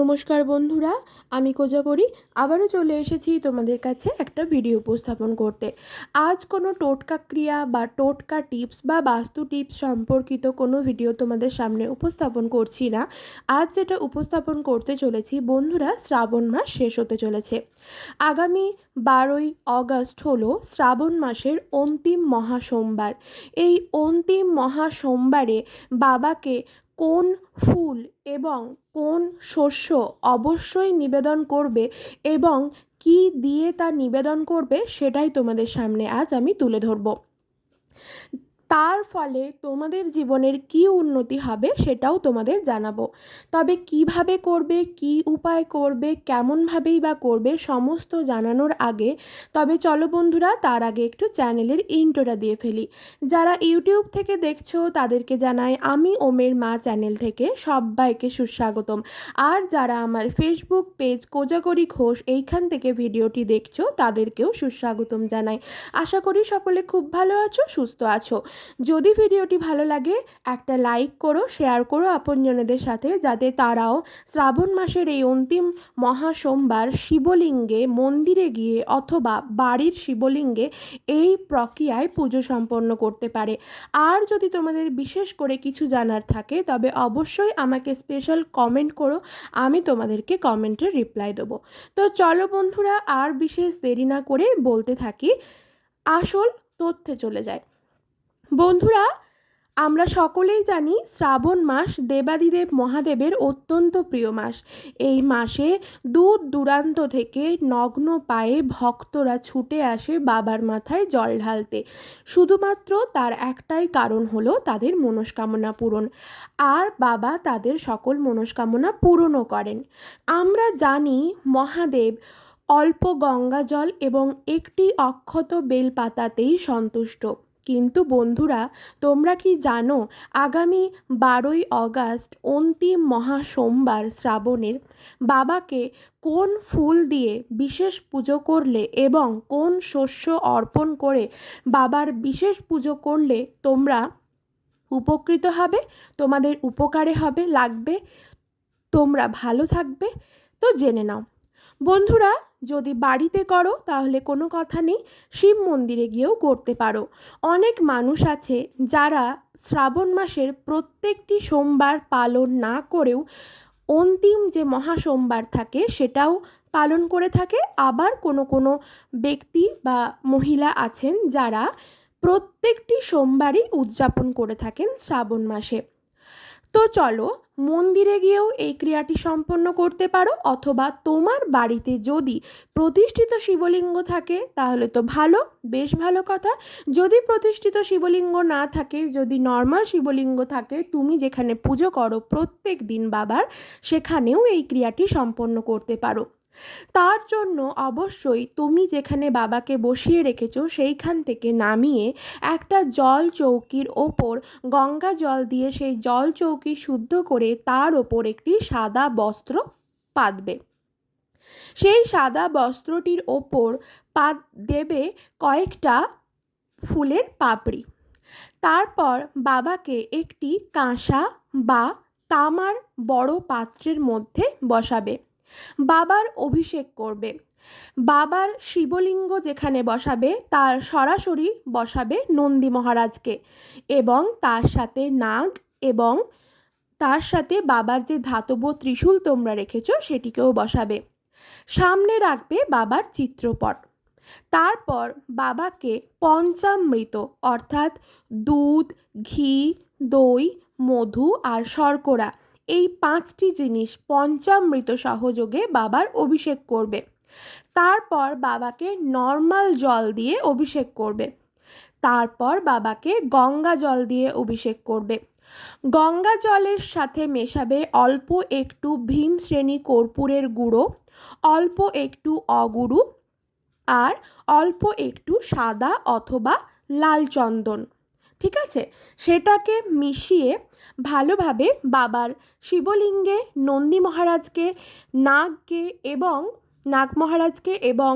নমস্কার বন্ধুরা, আমি কোজা করি। আবারও চলে এসেছি তোমাদের কাছে একটা ভিডিও উপস্থাপন করতে। আজ কোনো টোটকা ক্রিয়া বা টোটকা টিপস বা বাস্তু টিপস সম্পর্কিত কোনো ভিডিও তোমাদের সামনে উপস্থাপন করছি না। আজ যেটা উপস্থাপন করতে চলেছি, বন্ধুরা, শ্রাবণ মাস শেষ হতে চলেছে। আগামী বারোই অগস্ট হলো শ্রাবণ মাসের অন্তিম মহা সোমবার এই অন্তিম মহা সোমবারে বাবাকে কোন ফুল এবং কোন শস্য অবশ্যই নিবেদন করবে এবং কি দিয়ে তা নিবেদন করবে সেটাই তোমাদের সামনে আজ আমি তুলে ধরব। তার ফলে তোমাদের জীবনের কি উন্নতি হবে সেটাও তোমাদের জানাব। তবে কীভাবে করবে, কি উপায় করবে, কেমনভাবেই বা করবে সমস্ত জানানোর আগে, তবে চলো বন্ধুরা তার আগে একটু চ্যানেলের ইন্টোটা দিয়ে ফেলি। যারা ইউটিউব থেকে দেখছ তাদেরকে জানাই আমি ওমের মা চ্যানেল থেকে সবাইকে সুস্বাগতম। আর যারা আমার ফেসবুক পেজ কোজাগরি ঘোষ এইখান থেকে ভিডিওটি দেখছ তাদেরকেও সুস্বাগতম জানাই। আশা করি সকলে খুব ভালো আছো, সুস্থ আছো। যদি ভিডিওটি ভালো লাগে, একটা লাইক করো, শেয়ার করো আপনজনেদের সাথে, যাতে তারাও শ্রাবণ মাসের এই অন্তিম মহা সোমবার শিবলিঙ্গে মন্দিরে গিয়ে অথবা বাড়ির শিবলিঙ্গে এই প্রক্রিয়ায় পুজো সম্পন্ন করতে পারে। আর যদি তোমাদের বিশেষ করে কিছু জানার থাকে, তবে অবশ্যই আমাকে স্পেশাল কমেন্ট করো, আমি তোমাদেরকে কমেন্টের রিপ্লাই দেবো। তো চলো বন্ধুরা, আর বিশেষ দেরি না করে বলতে থাকি, আসল তথ্যে চলে যায় বন্ধুরা, আমরা সকলেই জানি শ্রাবণ মাস দেবাদিদেব মহাদেবের অত্যন্ত প্রিয় মাস। এই মাসে দূর দূরান্ত থেকে নগ্ন পায়ে ভক্তরা ছুটে আসে বাবার মাথায় জল ঢালতে। শুধুমাত্র তার একটাই কারণ হলো তাদের মনস্কামনা পূরণ। আর বাবা তাদের সকল মনস্কামনা পূরণও করেন। আমরা জানি মহাদেব অল্প গঙ্গা জল এবং একটি অক্ষত বেলপাতাতেই সন্তুষ্ট। কিন্তু বন্ধুরা, তোমরা কি জানো, আগামী বারোই অগাস্ট অন্তিম মহা সোমবার শ্রাবণের বাবাকে কোন ফুল দিয়ে বিশেষ পুজো করলে এবং কোন শস্য অর্পণ করে বাবার বিশেষ পুজো করলে তোমরা উপকৃত হবে, তোমাদের উপকারে হবে, লাগবে, তোমরা ভালো থাকবে? তো জেনে নাও। বন্ধুরা, যদি বাড়িতে করো, তাহলে কোনো কথা নেই। শিব মন্দিরে গিয়েও করতে পারো। অনেক মানুষ আছে যারা শ্রাবণ মাসের প্রত্যেকটি সোমবার পালন না করেও অন্তিম যে মহা সোমবার থাকে, সেটাও পালন করে থাকে। আবার কোনো কোনো ব্যক্তি বা মহিলা আছেন যারা প্রত্যেকটি সোমবারই উদযাপন করে থাকেন শ্রাবণ মাসে। তো চলো, মন্দিরে গিয়েও এই ক্রিয়াটি সম্পন্ন করতে পারো অথবা তোমার বাড়িতে যদি প্রতিষ্ঠিত শিবলিঙ্গ থাকে, তাহলে তো ভালো, বেশ ভালো কথা। যদি প্রতিষ্ঠিত শিবলিঙ্গ না থাকে, যদি নর্মাল শিবলিঙ্গ থাকে, তুমি যেখানে পুজো করো প্রত্যেক দিন বাবার, সেখানেও এই ক্রিয়াটি সম্পন্ন করতে পারো। তার জন্য অবশ্যই তুমি যেখানে বাবাকে বসিয়ে রেখেছো সেইখান থেকে নামিয়ে একটা জল চৌকির ওপর গঙ্গা জল দিয়ে সেই জল চৌকি শুদ্ধ করে তার ওপর একটি সাদা বস্ত্র পাতবে। সেই সাদা বস্ত্রটির ওপর পাত দেবে কয়েকটা ফুলের পাপড়ি। তারপর বাবাকে একটি কাঁসা বা তামার বড় পাত্রের মধ্যে বসাবে। বাবার অভিষেক করবে। বাবার শিবলিঙ্গ যেখানে বসাবে, তার সরাসরি বসাবে নন্দী মহারাজকে এবং তার সাথে নাগ এবং তার সাথে বাবার যে ধাতব ত্রিশূল তোমরা রেখেছ, সেটিকেও বসাবে। সামনে রাখবে বাবার চিত্রপট। তারপর বাবাকে পঞ্চামৃত অর্থাৎ দুধ, ঘি, দই, মধু আর শর্করা এই পাঁচটি জিনিস পঞ্চামৃত সহযোগে বাবার অভিষেক করবে। তারপর বাবাকে নর্মাল জল দিয়ে অভিষেক করবে। তারপর বাবাকে গঙ্গা জল দিয়ে অভিষেক করবে। গঙ্গা জলের সাথে মেশাবে অল্প একটু ভীম শ্রেণি কর্পূরের গুঁড়ো, অল্প একটু অগুরু আর অল্প একটু সাদা অথবা লাল চন্দন। ঠিক আছে? সেটাকে মিশিয়ে ভালোভাবে বাবার শিবলিঙ্গে নন্দী মহারাজকে, নাগকে এবং, নাগ মহারাজকে এবং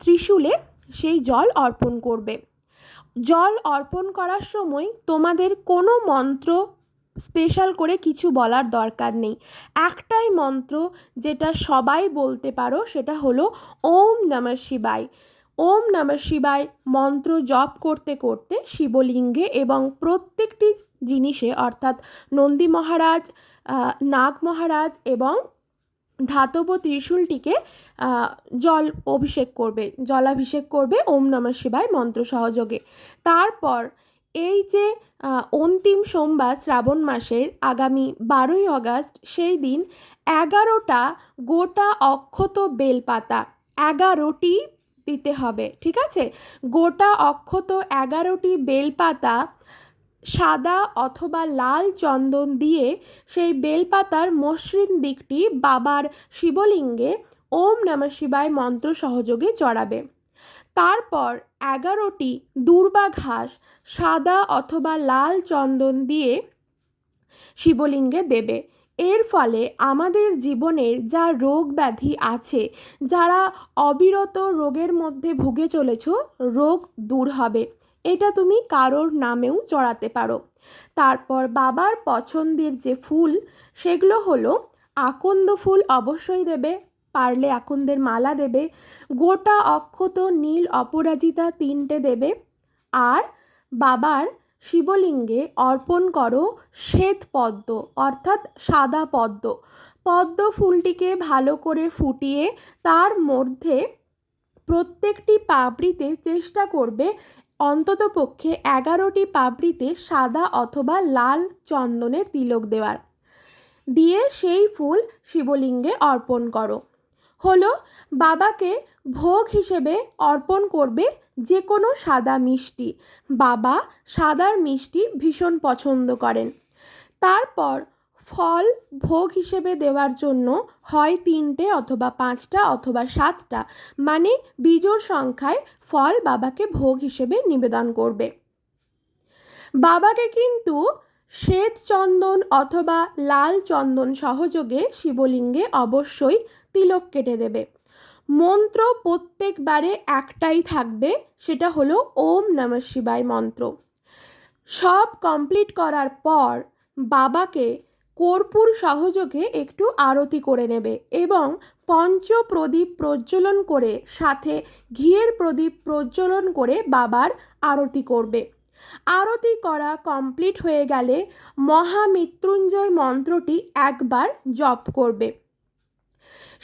ত্রিশূলে সেই জল অর্পণ করবে। জল অর্পণ করার সময় তোমাদের কোনো মন্ত্র স্পেশাল করে কিছু বলার দরকার নেই। একটাই মন্ত্র যেটা সবাই বলতে পারো সেটা হলো, ওম নমঃ শিবায়। ওম নমঃ শিবায় মন্ত্র জপ করতে করতে শিবলিঙ্গে এবং প্রত্যেকটি জিনিসে অর্থাৎ নন্দী মহারাজ নাগ মহারাজ এবং ধাতব ত্রিশূলটিকে জল অভিষেক করবে, জলাভিষেক করবে ওম নমঃ শিবায় মন্ত্র সহযোগে। তারপর এই যে অন্তিম সোমবার শ্রাবণ মাসের আগামী বারোই আগস্ট সেই দিন এগারোটা গোটা অক্ষত বেলপাতা, এগারোটি দিতে হবে, ঠিক আছে? গোটা অক্ষত এগারোটি বেলপাতা সাদা অথবা লাল চন্দন দিয়ে সেই বেলপাতার মসৃণ দিকটি বাবার শিবলিঙ্গে ওম নমঃ শিবায় মন্ত্র সহযোগে চড়াবে। তারপর এগারোটি দূর্বা ঘাস সাদা অথবা লাল চন্দন দিয়ে শিবলিঙ্গে দেবে। এর ফলে আমাদের জীবনের যা রোগ ব্যাধি আছে, যারা অবিরত রোগের মধ্যে ভুগে চলেছ, রোগ দূর হবে। এটা তুমি কারোর নামেও চড়াতে পারো। তারপর বাবার পছন্দের যে ফুল, সেগুলো হলো আকন্দ ফুল অবশ্যই দেবে, পারলে আকন্দের মালা দেবে, গোটা অক্ষত নীল অপরাজিতা তিনটে দেবে, আর বাবার শিবলিঙ্গে অর্পণ করো শ্বেত পদ্ম, অর্থাৎ সাদা পদ্ম। পদ্ম ফুলটিকে ভালো করে ফুটিয়ে তার মধ্যে প্রত্যেকটি পাপড়িতে চেষ্টা করবে অন্ততপক্ষে এগারোটি পাপড়িতে সাদা অথবা লাল চন্দনের তিলক দেওয়ার। দিয়ে সেই ফুল শিবলিঙ্গে অর্পণ করো। হলো, বাবাকে ভোগ হিসেবে অর্পণ করবে যে কোনো সাদা মিষ্টি। বাবা সাদার মিষ্টি ভীষণ পছন্দ করেন। তারপর ফল ভোগ হিসেবে দেওয়ার জন্য হয় তিনটে অথবা পাঁচটা অথবা সাতটা। মানে বিজোড় সংখ্যায় ফল বাবাকে ভোগ হিসেবে নিবেদন করবে। বাবাকে কিন্তু শ্বেত চন্দন অথবা লাল চন্দন সহযোগে শিবলিঙ্গে অবশ্যই তিলক কেটে দেবে। মন্ত্র প্রত্যেকবারে একটাই থাকবে, সেটা হলো ওম নমঃ শিবায় মন্ত্র। সব কমপ্লিট করার পর বাবাকে কর্পূর সহযোগে একটু আরতি করে নেবে এবং পঞ্চ প্রদীপ প্রজ্বলন করে, সাথে ঘিয়ের প্রদীপ প্রজ্বলন করে বাবার আরতি করবে। আরতি করা কমপ্লিট হয়ে গেলে মহামৃত্যুঞ্জয় মন্ত্রটি একবার জপ করবে।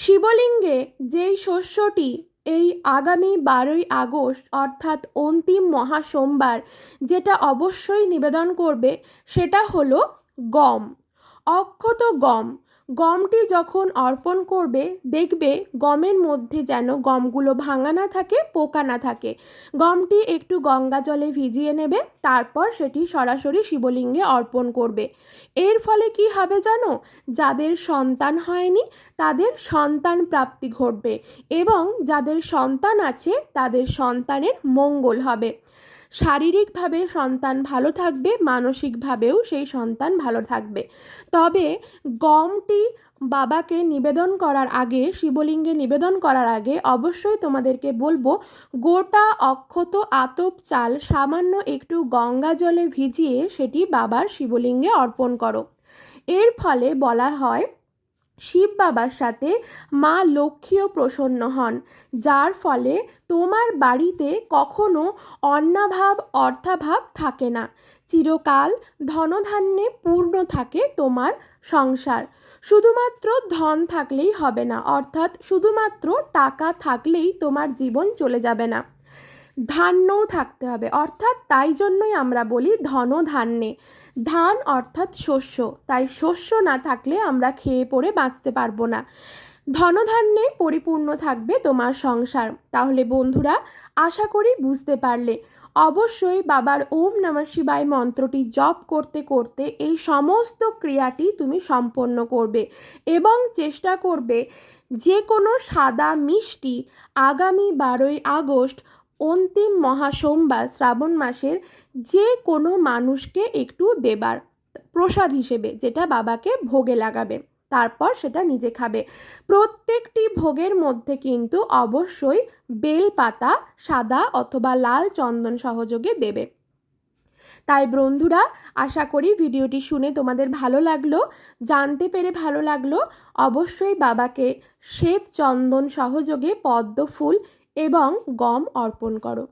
শিবলিঙ্গে যেই শস্যটি এই আগামী বারোই আগস্ট, অর্থাৎ অন্তিম মহাসোমবার যেটা অবশ্যই নিবেদন করবে, সেটা হলো গম। অক্ষত গম। গমটি যখন অর্পণ করবে, দেখবে গমের মধ্যে যেন গমগুলো ভাঙা না থাকে, পোকা না থাকে। গমটি একটু গঙ্গা জলে ভিজিয়ে নেবে, তারপর সেটি সরাসরি শিবলিঙ্গে অর্পণ করবে। এর ফলে কি হবে জানো? যাদের সন্তান হয়নি, তাদের সন্তান প্রাপ্তি ঘটবে এবং যাদের সন্তান আছে, তাদের সন্তানের মঙ্গল হবে। শারীরিকভাবে সন্তান ভালো থাকবে, মানসিকভাবেও সেই সন্তান ভালো থাকবে। তবে গমটি বাবাকে নিবেদন করার আগে, শিবলিঙ্গে নিবেদন করার আগে অবশ্যই তোমাদেরকে বলব, গোটা অক্ষত আতপ চাল সামান্য একটু গঙ্গা জলে ভিজিয়ে সেটি বাবার শিবলিঙ্গে অর্পণ করো। এর ফলে বলা হয় শিব বাবার সাথে মা লক্ষ্মীও প্রসন্ন হন, যার ফলে তোমার বাড়িতে কখনো অন্নাভাব, অর্থাভাব থাকে না। চিরকাল ধনধান্যে পূর্ণ থাকে তোমার সংসার। শুধুমাত্র ধন থাকলেই হবে না, অর্থাৎ শুধুমাত্র টাকা থাকলেই তোমার জীবন চলে যাবে না। ধান্যও থাকতে হবে। অর্থাৎ তাই জন্যই আমরা বলি ধন ধান্যে ধান অর্থাৎ শস্য। তাই শস্য না থাকলে আমরা খেয়ে পড়ে বাঁচতে পারব না। ধনধান্যে পরিপূর্ণ থাকবে তোমার সংসার। তাহলে বন্ধুরা, আশা করি বুঝতে পারলে। অবশ্যই বাবার ওম নমঃ শিবায় মন্ত্রটি জপ করতে করতে এই সমস্ত ক্রিয়াটি তুমি সম্পন্ন করবে এবং চেষ্টা করবে যে কোনো সাদা মিষ্টি আগামী বারোই আগস্ট অন্তিম মহাসোমবার শ্রাবণ মাসের যে কোনো মানুষকে একটু দেবার প্রসাদ হিসেবে যেটা বাবাকে ভোগে লাগাবে, তারপর সেটা নিজে খাবে। প্রত্যেকটি ভোগের মধ্যে কিন্তু অবশ্যই বেল পাতা সাদা অথবা লাল চন্দন সহযোগে দেবে। তাই বন্ধুরা, আশা করি ভিডিওটি শুনে তোমাদের ভালো লাগল। জানতে পেরে ভালো লাগল। অবশ্যই বাবাকে শ্বেত চন্দন সহযোগে পদ্ম ফুল এবং গম অর্পণ করো।